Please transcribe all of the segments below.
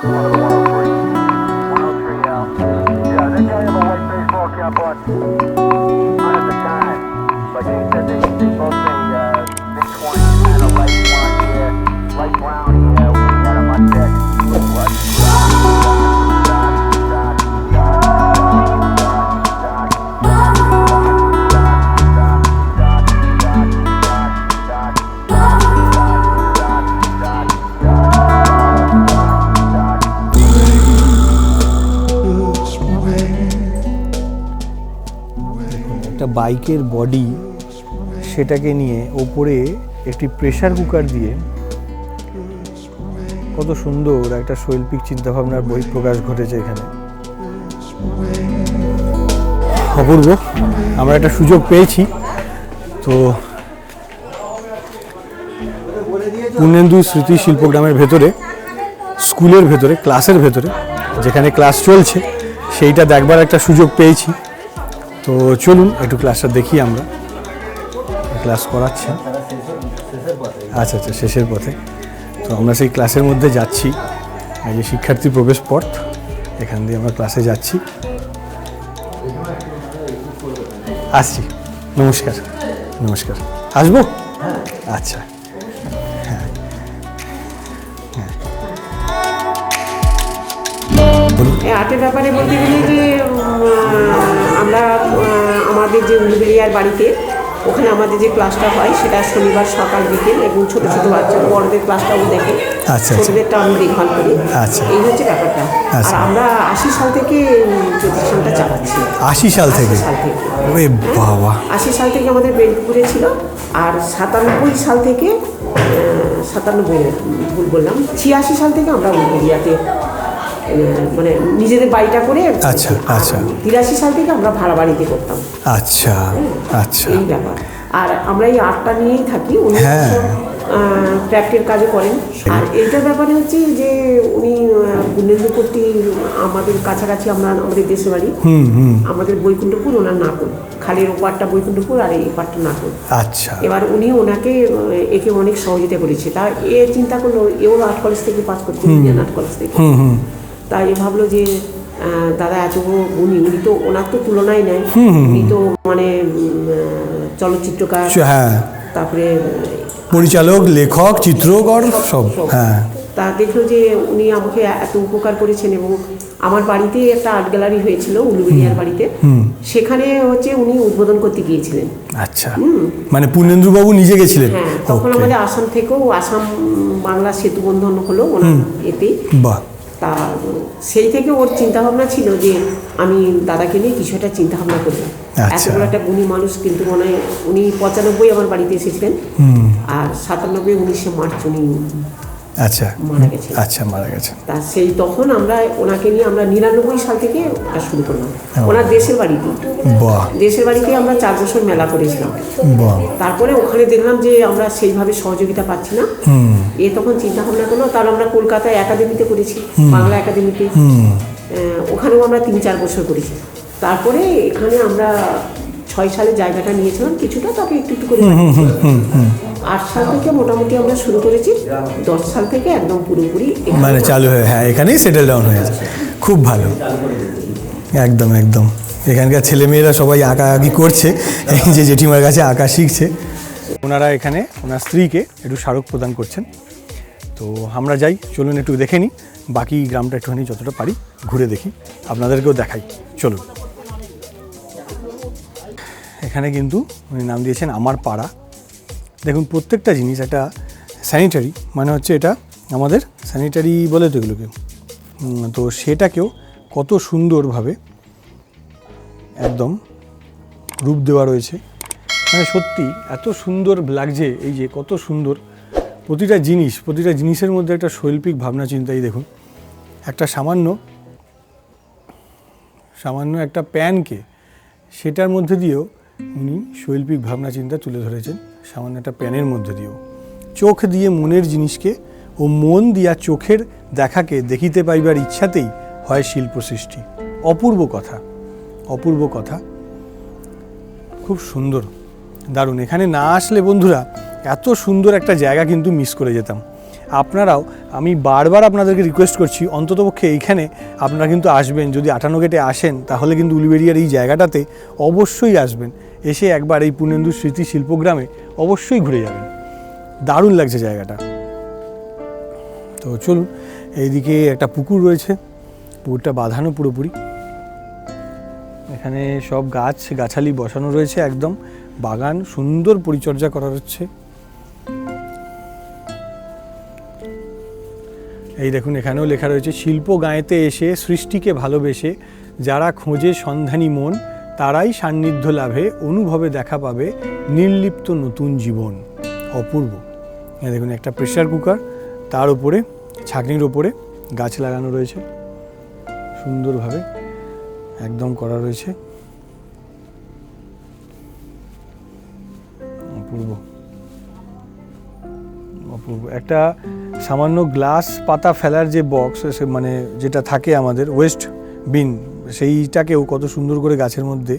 Yeah, they have a white baseball cap on. বাইকের body সেটাকে নিয়ে ওপরে একটি প্রেসার কুকার দিয়ে কত সুন্দর একটা শৈল্পিক চিন্তাভাবনার বই প্রকাশ ঘটেছে এখানে। অপূর্ব, আমরা একটা সুযোগ পেয়েছি। তো পূর্ণেন্দু স্মৃতি শিল্পগ্রামের ভেতরে, স্কুলের ভেতরে, ক্লাসের ভেতরে, যেখানে ক্লাস চলছে, সেইটা দেখবার একটা সুযোগ পেয়েছি। তো চলুন, একটু ক্লাসটা দেখি আমরা। ক্লাস করাচ্ছেন আচ্ছা আচ্ছা শেষের পথে। তো আমরা সেই ক্লাসের মধ্যে যাচ্ছি। এই যে শিক্ষার্থী প্রবেশ পথ, এখান দিয়ে আমরা ক্লাসে যাচ্ছি। আসছি। নমস্কার। নমস্কার। আসব? আচ্ছা। আর্টের ব্যাপারে বলতে গেলে যে আমরা আমাদের যে উলুবেরিয়ার বাড়িতে ওখানে আমাদের যে ক্লাসটা হয় সেটা শনিবার সকাল বিকেল এবং ছোট ছোট বাচ্চা বড়দের ক্লাসটাও দেখে আচ্ছা, আচ্ছা। ছোটদেরটা আমি দেখভাল করি। আচ্ছা। এই হচ্ছে ব্যাপারটা। আর। আমরা আশি সাল থেকে প্রতিষ্ঠানটা চালাচ্ছি। আশি সাল থেকে? আশি সাল থেকে। ওরে বাবা। আশি সাল থেকে আমাদের বেলপুরে ছিল আর সাতানব্বই সাল থেকে সাতানব্বই ভুল বললাম ছিয়াশি সাল থেকে আমরা উলুবেরিয়াতে মানে নিজেদের বাড়িটা করে আচ্ছা, আচ্ছা। তিরাশি সাল থেকে আমরা ভাড়া বাড়িতে করতাম। আচ্ছা আচ্ছা। এই ব্যাপার। আর আমরা এই আর্টটা নিয়েই থাকি উনি। প্র্যাকটির কাজও করেন। আর এইটার ব্যাপারে হচ্ছে যে উনি বুনেন্দু কর্তী আমাদের কাছাকাছি আমরা আমাদের দেশের বাড়ি। আমাদের বৈকুণ্ঠপুর ওনার নাটক খালের ওপারটা বৈকুণ্ঠপুর আর এই পারটা নাটক আচ্ছা। এবার উনি ওনাকে একে অনেক সহযোগিতা করেছে। তা এ চিন্তা করল এও আর্ট কলেজ থেকে পাস করছে ইন্ডিয়ান আর্ট কলেজ থেকে। তা এ ভাবলো যে দাদা এত উনি উনি তো ওনার তো তুলনায় নেই। উনি তো মানে চলচ্চিত্রকার। হ্যাঁ। তারপরে পরিচালক লেখক চিত্রকর সব হ্যাঁ। তা দেখল যে উনি আমাকে এত উপকার করেছেন এবং আমার বাড়িতে একটা আর্ট গ্যালারি হয়েছিল উলুবেরিয়ার বাড়িতে। সেখানে হচ্ছে উনি উদ্বোধন করতে গিয়েছিলেন। আচ্ছা। মানে পূর্ণেন্দ্রবাবু নিজে গেছিলেন? হ্যাঁ তখন আমাদের আসাম থেকেও আসাম বাংলা সেতু বন্ধন হলো ওনার এতেই। বাহ। তা সেই থেকে ওর চিন্তা ভাবনা ছিল যে আমি দাদাকে নিয়ে কিছু একটা চিন্তা ভাবনা করব। এত আচ্ছা। বড় একটা গুণী মানুষ কিন্তু মনে হয় উনি পঁচানব্বই আমার বাড়িতে এসেছিলেন। আর সাতানব্বই উনিশে মার্চ উনি আচ্ছা। মারা গেছেন আচ্ছা মারা গেছেন তা সেই তখন আমরা ওনাকে নিয়ে আমরা নিরানব্বই সাল থেকে ওটা শুরু করলাম। ওনার দেশের বাড়িতে বাহ। দেশের বাড়িতে আমরা চার বছর মেলা করেছিলাম। বাহ। তারপরে ওখানে দেখলাম যে আমরা সেইভাবে সহযোগিতা পাচ্ছি না। এ তখন চিন্তা ভাবনা করল তার আমরা কলকাতায় একাডেমিতে করেছি বাংলা একাডেমিতে। ওখানেও আমরা তিন চার বছর করেছি। তারপরে এখানে আমরা ছয় সালে জায়গাটা নিয়েছিলাম কিছুটা তাকে একটু একটু করে। আট সাল থেকে মোটামুটি আমরা শুরু করেছি। দশ সাল থেকে একদম পুরোপুরি মানে চালু হয়ে হ্যাঁ এখানেই সেটেল ডাউন হয়েছে খুব ভালো। একদম একদম। এখানকার ছেলেমেয়েরা সবাই আঁকা আঁকি করছে। এই যে জেঠিমার কাছে আঁকা শিখছে। ওনারা এখানে, ওনার স্ত্রীকে একটু স্মারক প্রদান করছেন। তো আমরা যাই, চলুন একটু দেখে নিই। বাকি গ্রামটা একটুখানি যতটা পারি ঘুরে দেখি। আপনাদেরকেও দেখাই। চলুন। এখানে কিন্তু উনি নাম দিয়েছেন আমার পাড়া। দেখুন, প্রত্যেকটা জিনিস একটা স্যানিটারি মানে হচ্ছে এটা আমাদের স্যানিটারি বলে তো এগুলোকে। তো সেটাকেও কত সুন্দরভাবে একদম রূপ দেওয়া রয়েছে। মানে সত্যি এত সুন্দর লাগছে, এই যে কত সুন্দর প্রতিটা জিনিস, প্রতিটা জিনিসের মধ্যে একটা শৈল্পিক ভাবনা চিন্তাই দেখুন। একটা সামান্য সামান্য একটা প্যানকে সেটার মধ্যে দিয়েও উনি শৈল্পিক ভাবনা চিন্তা তুলে ধরেছেন। সামান্য একটা প্যানের মধ্যে দিয়েও চোখ দিয়ে মনের জিনিসকে ও মন দিয়া চোখের দেখাকে দেখিতে পাইবার ইচ্ছাতেই হয় শিল্প সৃষ্টি অপূর্ব কথা অপূর্ব কথা। খুব সুন্দর, দারুণ। এখানে না আসলে বন্ধুরা, এত সুন্দর একটা জায়গা কিন্তু মিস করে যেতাম। আপনারাও, আমি বারবার আপনাদেরকে রিকোয়েস্ট করছি, অন্ততপক্ষে এইখানে আপনারা কিন্তু আসবেন। যদি আটান্ন গেটে আসেন, তাহলে কিন্তু উলিবেরিয়ার এই জায়গাটাতে অবশ্যই আসবেন। এসে একবার এই পূর্ণেন্দু স্মৃতি শিল্পগ্রামে অবশ্যই ঘুরে যাবেন। দারুণ লাগছে জায়গাটা। তো চলুন, এইদিকে একটা পুকুর রয়েছে। পুকুরটা বাঁধানো পুরোপুরি। এখানে সব গাছ, গাছালি বসানো রয়েছে একদম। বাগান সুন্দর পরিচর্যা করা হচ্ছে। এই দেখুন, এখানেও লেখা রয়েছে, শিল্প গাঁয়েতে এসে সৃষ্টিকে ভালোবেসে যারা খোঁজে সন্ধানী মন তারাই সান্নিধ্য লাভে, অনুভবে দেখা পাবে নির্লিপ্ত নতুন জীবন, অপূর্ব। এই দেখুন একটা প্রেসার কুকার তার উপরে, ছাকনির ওপরে গাছ লাগানো রয়েছে। সুন্দরভাবে একদম করা রয়েছে। অপূর্ব। অপূর্ব। একটা সামান্য গ্লাস পাতা ফেলার যে বক্স মানে যেটা থাকে আমাদের ওয়েস্ট বিন সেইটাকেও কত সুন্দর করে গাছের মধ্যে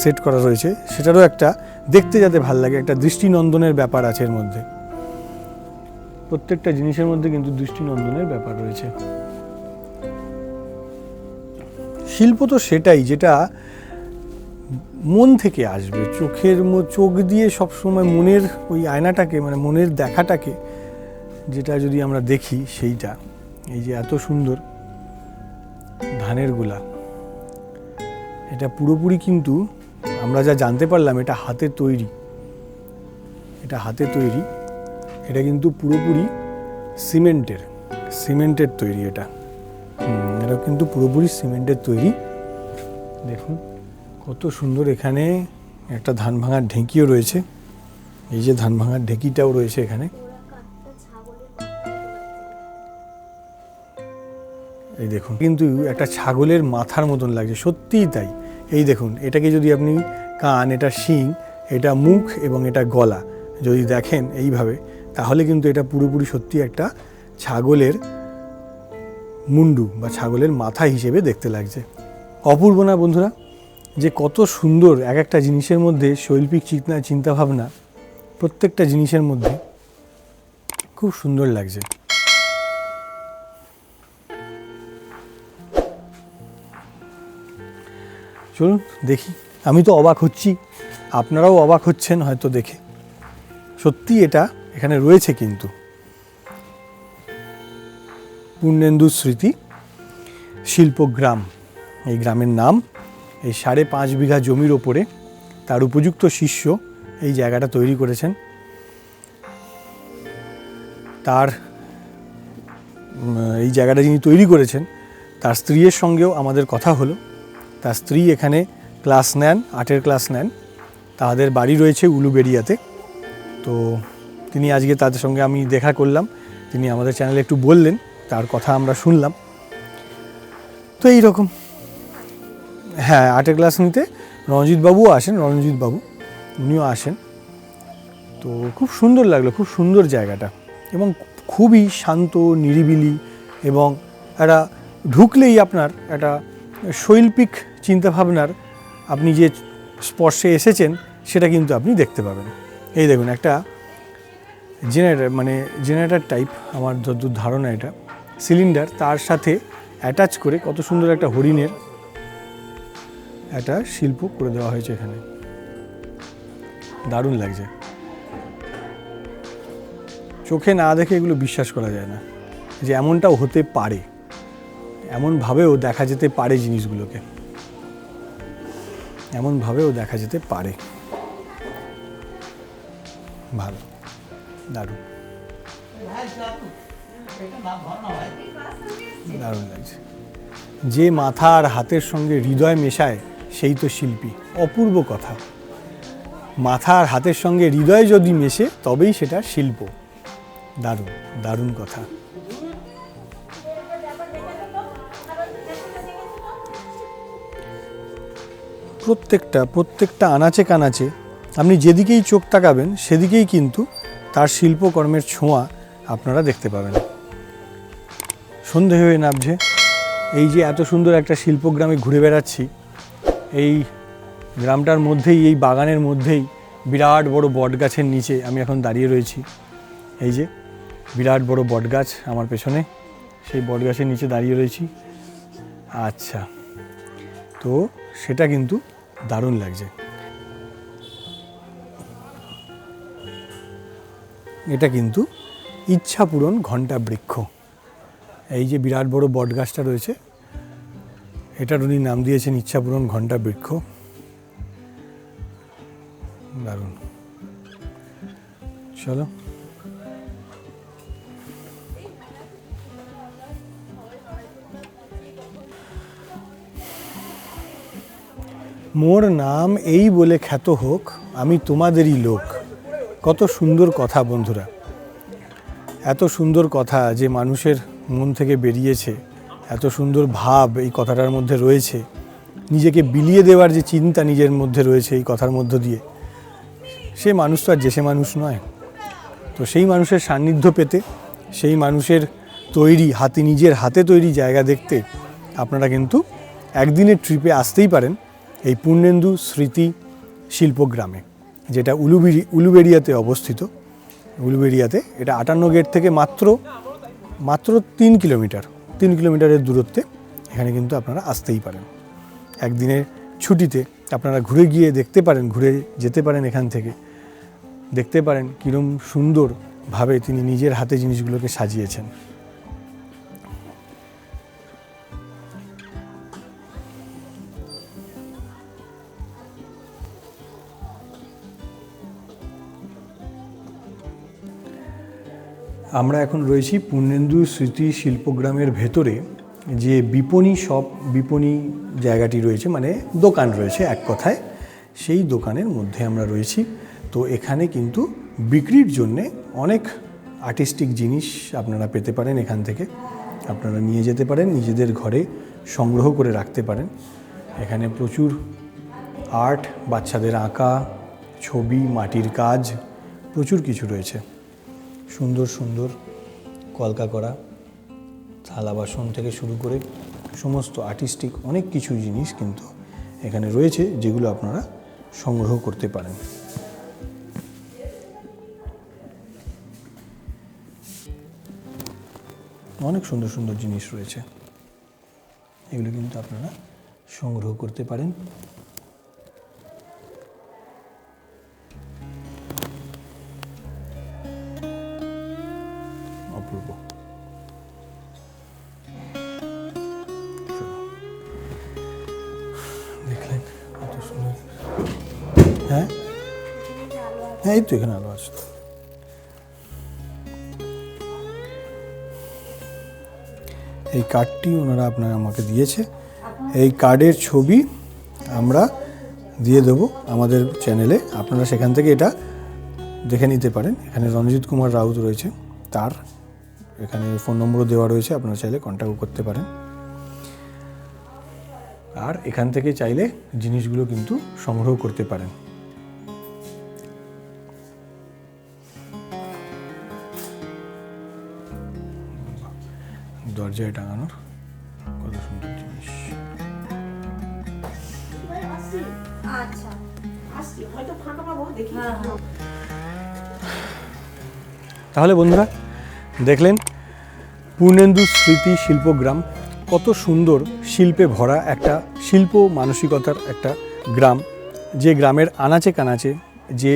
সেট করা রয়েছে, সেটারও একটা দেখতে যাতে ভালো লাগে, একটা দৃষ্টিনন্দনের ব্যাপার আছে এর মধ্যে। প্রত্যেকটা জিনিসের মধ্যে কিন্তু দৃষ্টিনন্দনের ব্যাপার রয়েছে। শিল্প তো সেটাই যেটা মন থেকে আসবে, চোখের চোখ দিয়ে সবসময় মনের ওই আয়নাটাকে মানে মনের দেখাটাকে, যেটা যদি আমরা দেখি সেইটা। এই যে এত সুন্দর ধানের গোলা। এটা পুরোপুরি কিন্তু আমরা যা জানতে পারলাম এটা হাতে তৈরি। এটা হাতে তৈরি। এটা কিন্তু পুরোপুরি সিমেন্টের সিমেন্টের তৈরি এটা। এটা কিন্তু পুরোপুরি সিমেন্টের তৈরি। দেখুন, কত সুন্দর এখানে একটা ধান ভাঙার ঢেঁকিও রয়েছে। এই যে ধান ভাঙার ঢেঁকিটাও রয়েছে এখানে। এই দেখুন। কিন্তু একটা ছাগলের মাথার মতন লাগছে, সত্যিই তাই। এই দেখুন, এটাকে যদি আপনি কান, এটা শিং, এটা মুখ এবং এটা গলা যদি দেখেন এইভাবে, তাহলে কিন্তু এটা পুরোপুরি সত্যি একটা ছাগলের মুন্ডু বা ছাগলের মাথা হিসেবে দেখতে লাগছে। অপূর্ব না বন্ধুরা? যে কত সুন্দর এক একটা জিনিসের মধ্যে শৈল্পিক চিন্তা চিন্তাভাবনা প্রত্যেকটা জিনিসের মধ্যে খুব সুন্দর লাগছে। চলুন, দেখি। আমি তো অবাক হচ্ছি। আপনারাও অবাক হচ্ছেন হয়তো দেখে। সত্যি এটা এখানে রয়েছে কিন্তু। পূর্ণেন্দু স্মৃতি, শিল্পগ্রাম। এই গ্রামের নাম, এই সাড়ে পাঁচ বিঘা জমির ওপরে তার উপযুক্ত শিষ্য এই জায়গাটা তৈরি করেছেন। তার এই জায়গাটা যিনি তৈরি করেছেন, তার স্ত্রীর সঙ্গেও আমাদের কথা হলো। তার স্ত্রী এখানে ক্লাস নেন আর্টের ক্লাস নেন। তাদের বাড়ি রয়েছে উলুবেড়িয়াতে। তো তিনি আজকে তাদের সঙ্গে আমি দেখা করলাম। তিনি আমাদের চ্যানেলে একটু বললেন, তার কথা আমরা শুনলাম। তো এই রকম হ্যাঁ আর্টের ক্লাস নিতে রণজিৎ বাবুও আসেন, রণজিৎ বাবু, উনিও আসেন। তো খুব সুন্দর লাগল, খুব সুন্দর জায়গাটা। এবং খুবই শান্ত, নিরিবিলি এবং একটা ঢুকলেই আপনার একটা শৈল্পিক চিন্তাভাবনার আপনি যে স্পর্শে এসেছেন, সেটা কিন্তু আপনি দেখতে পাবেন। এই দেখুন, একটা জেনারেটার মানে জেনারেটার টাইপ, আমার যতদূর ধারণা এটা। সিলিন্ডার, তার সাথে অ্যাটাচ করে কত সুন্দর একটা হরিণের একটা শিল্প করে দেওয়া হয়েছে এখানে। দারুণ লাগছে। চোখে না দেখে এগুলো বিশ্বাস করা যায় না। যে এমনটাও হতে পারে। এমনভাবেও দেখা যেতে পারে জিনিসগুলোকে। এমনভাবেও দেখা যেতে পারে। ভালো। দারুণ। দারুণ লাগছে। যে মাথা আর হাতের সঙ্গে হৃদয় মেশায়, সেই তো শিল্পী। অপূর্ব কথা। মাথা আর হাতের সঙ্গে হৃদয় যদি মেশে, তবেই সেটা শিল্প। দারুণ। দারুণ কথা। প্রত্যেকটা প্রত্যেকটা আনাচে কানাচে আপনি যেদিকেই চোখ তাকাবেন, সেদিকেই কিন্তু তার শিল্পকর্মের ছোঁয়া আপনারা দেখতে পাবেন। সন্ধে হয়ে নামছে। এই যে এত সুন্দর একটা শিল্পগ্রামে ঘুরে বেড়াচ্ছি, এই গ্রামটার মধ্যেই, এই বাগানের মধ্যেই বিরাট বড় বট গাছের নিচে আমি এখন দাঁড়িয়ে রয়েছি। এই যে বিরাট বড় বটগাছ আমার পেছনে, সেই বটগাছের নিচে দাঁড়িয়ে রয়েছি। আচ্ছা তো সেটা কিন্তু দারুণ লাগছে। এটা কিন্তু ইচ্ছা পূরণ ঘণ্টা বৃক্ষ এই যে বিরাট বড় বটগাছটা রয়েছে, এটার উনি নাম দিয়েছেন ইচ্ছা পূরণ ঘণ্টা বৃক্ষ দারুণ। চলো। মোর নাম এই বলে খ্যাত হোক, আমি তোমাদেরই লোক। কত সুন্দর কথা বন্ধুরা। এত সুন্দর কথা যে মানুষের মন থেকে বেরিয়েছে, এত সুন্দর ভাব এই কথাটার মধ্যে রয়েছে। নিজেকে বিলিয়ে দেওয়ার যে চিন্তা নিজের মধ্যে রয়েছে এই কথার মধ্য দিয়ে। সে মানুষ তো আর যেসে মানুষ নয়। তো সেই মানুষের সান্নিধ্য পেতে, সেই মানুষের তৈরি, হাতে নিজের হাতে তৈরি জায়গা দেখতে আপনারা কিন্তু একদিনের ট্রিপে আসতেই পারেন। এই পূর্ণেন্দু স্মৃতি শিল্পগ্রামে যেটা উলুবেরি, উলুবেরিয়াতে অবস্থিত। উলুবেরিয়াতে এটা আটান্ন গেট থেকে মাত্র মাত্র তিন কিলোমিটার, তিন কিলোমিটারের দূরত্বে এখানে কিন্তু আপনারা আসতেই পারেন। একদিনের ছুটিতে আপনারা ঘুরে গিয়ে দেখতে পারেন, ঘুরে যেতে পারেন এখান থেকে। দেখতে পারেন কীরম সুন্দরভাবে তিনি নিজের হাতে জিনিসগুলোকে সাজিয়েছেন। আমরা এখন রয়েছি পূর্ণেন্দু স্মৃতি শিল্পগ্রামের ভেতরে, যে বিপণী সব বিপণী জায়গাটি রয়েছে মানে দোকান রয়েছে এক কথায়। সেই দোকানের মধ্যে আমরা রয়েছি। তো এখানে কিন্তু বিক্রির জন্যে অনেক আর্টিস্টিক জিনিস আপনারা পেতে পারেন এখান থেকে। আপনারা নিয়ে যেতে পারেন, নিজেদের ঘরে সংগ্রহ করে রাখতে পারেন। এখানে প্রচুর আর্ট, বাচ্চাদের আঁকা, ছবি, মাটির কাজ, প্রচুর কিছু রয়েছে। সুন্দর সুন্দর কলকা করা, থালা বাসন থেকে শুরু করে সমস্ত আর্টিস্টিক অনেক কিছু জিনিস কিন্তু এখানে রয়েছে যেগুলো আপনারা সংগ্রহ করতে পারেন। অনেক সুন্দর সুন্দর জিনিস রয়েছে। এগুলো কিন্তু আপনারা সংগ্রহ করতে পারেন। এই তো এখানে আলো আছে। এই কার্ডটি ওনারা আপনারা আমাকে দিয়েছে। এই কার্ডের ছবি আমরা দিয়ে দেবো আমাদের চ্যানেলে। আপনারা সেখান থেকে এটা দেখে নিতে পারেন। এখানে রণজিৎ কুমার রাউত রয়েছে। তার এখানে ফোন নম্বরও দেওয়া রয়েছে। আপনারা চাইলে কন্ট্যাক্ট করতে পারেন। আর এখান থেকে চাইলে জিনিসগুলো কিন্তু সংগ্রহ করতে পারেন। দরজায় টাঙানোর কত সুন্দর জিনিস। আচ্ছা। হ্যাঁ, হ্যাঁ। তাহলে বন্ধুরা দেখলেন পূর্ণেন্দু স্মৃতি শিল্পগ্রাম কত সুন্দর শিল্পে ভরা একটা শিল্প মানসিকতার একটা গ্রাম যে গ্রামের আনাচে কানাচে যে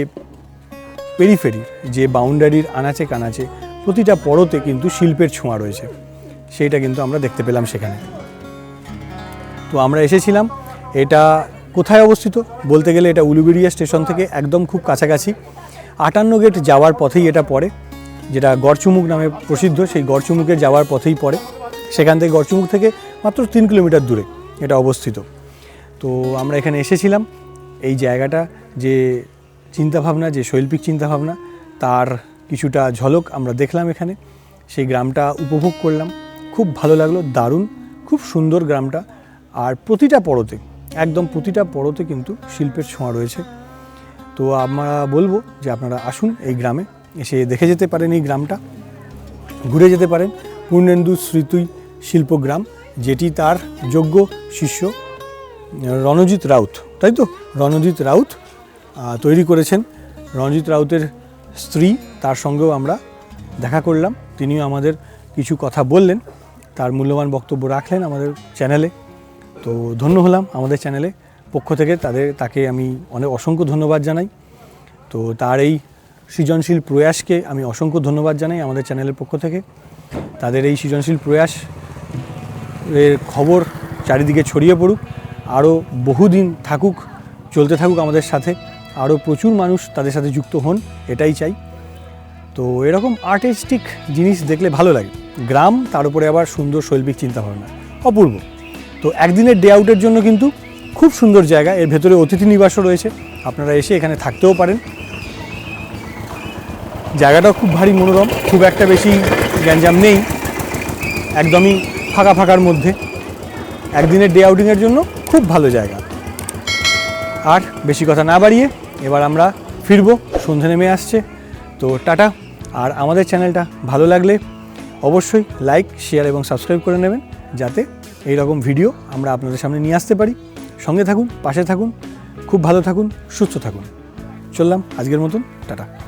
পেরিফেরির যে বাউন্ডারির আনাচে কানাচে প্রতিটা পরতে কিন্তু শিল্পের ছোঁয়া রয়েছে। সেইটা কিন্তু আমরা দেখতে পেলাম সেখানে। তো আমরা এসেছিলাম, এটা কোথায় অবস্থিত? বলতে গেলে এটা উলুবেড়িয়া স্টেশন থেকে একদম খুব কাছাকাছি। আটান্ন গেট যাওয়ার পথেই এটা পড়ে, যেটা গড়চুমুক নামে প্রসিদ্ধ, সেই গড়চুমুকে যাওয়ার পথেই পড়ে। সেখান থেকে গড়চুমুক থেকে মাত্র তিন কিলোমিটার দূরে এটা অবস্থিত। তো আমরা এখানে এসেছিলাম, এই জায়গাটা যে চিন্তাভাবনা, যে শৈল্পিক চিন্তাভাবনা, তার কিছুটা ঝলক আমরা দেখলাম এখানে। সেই গ্রামটা উপভোগ করলাম। খুব ভালো লাগল, দারুণ, খুব সুন্দর গ্রামটা। আর প্রতিটা পরতে, একদম প্রতিটা পরতে কিন্তু শিল্পের ছোঁয়া রয়েছে। তো আমরা বলব যে আপনারা আসুন এই গ্রামে, এসে দেখে যেতে পারেন এই গ্রামটা, ঘুরে যেতে পারেন। পূর্ণেন্দু স্মৃতি শিল্পগ্রাম যেটি তার যোগ্য শিষ্য রণজিৎ রাউত, তাই তো? রণজিৎ রাউত তৈরি করেছেন। রণজিৎ রাউতের স্ত্রী, তার সঙ্গেও আমরা দেখা করলাম। তিনিও আমাদের কিছু কথা বললেন। তার মূল্যবান বক্তব্য রাখলেন আমাদের চ্যানেলে। তো ধন্য হলাম আমাদের চ্যানেলে পক্ষ থেকে তাদের, তাকে আমি অনেক অসংখ্য ধন্যবাদ জানাই। তো তার এই সৃজনশীল প্রয়াসকে আমি অসংখ্য ধন্যবাদ জানাই আমাদের চ্যানেলের পক্ষ থেকে। তাদের এই সৃজনশীল প্রয়াস এর খবর চারিদিকে ছড়িয়ে পড়ুক, আরও বহুদিন থাকুক, চলতে থাকুক আমাদের সাথে, আরও প্রচুর মানুষ তাদের সাথে যুক্ত হন, এটাই চাই। তো এরকম আর্টিস্টিক জিনিস দেখলে ভালো লাগে। গ্রাম, তার উপরে আবার সুন্দর শৈল্পিক চিন্তাভাবনা। অপূর্ব। তো একদিনের ডে আউটের জন্য কিন্তু খুব সুন্দর জায়গা। এর ভেতরে অতিথি নিবাসও রয়েছে। আপনারা এসে এখানে থাকতেও পারেন। জায়গাটাও খুব ভারী মনোরম। খুব একটা বেশি গ্যাঞ্জাম নেই। একদমই ফাঁকা ফাঁকার মধ্যে। একদিনের ডে আউটিংয়ের জন্য খুব ভালো জায়গা। আর বেশি কথা না বাড়িয়ে এবার আমরা ফিরবো। সন্ধে নেমে আসছে। তো টাটা। আর আমাদের চ্যানেলটা ভালো লাগলে অবশ্যই লাইক শেয়ার এবং সাবস্ক্রাইব করে নেবেন যাতে এই রকম ভিডিও আমরা আপনাদের সামনে নিয়ে আসতে পারি। সঙ্গে থাকুন, পাশে থাকুন, খুব ভালো থাকুন, সুস্থ থাকুন। চললাম আজকের মতন, টাটা।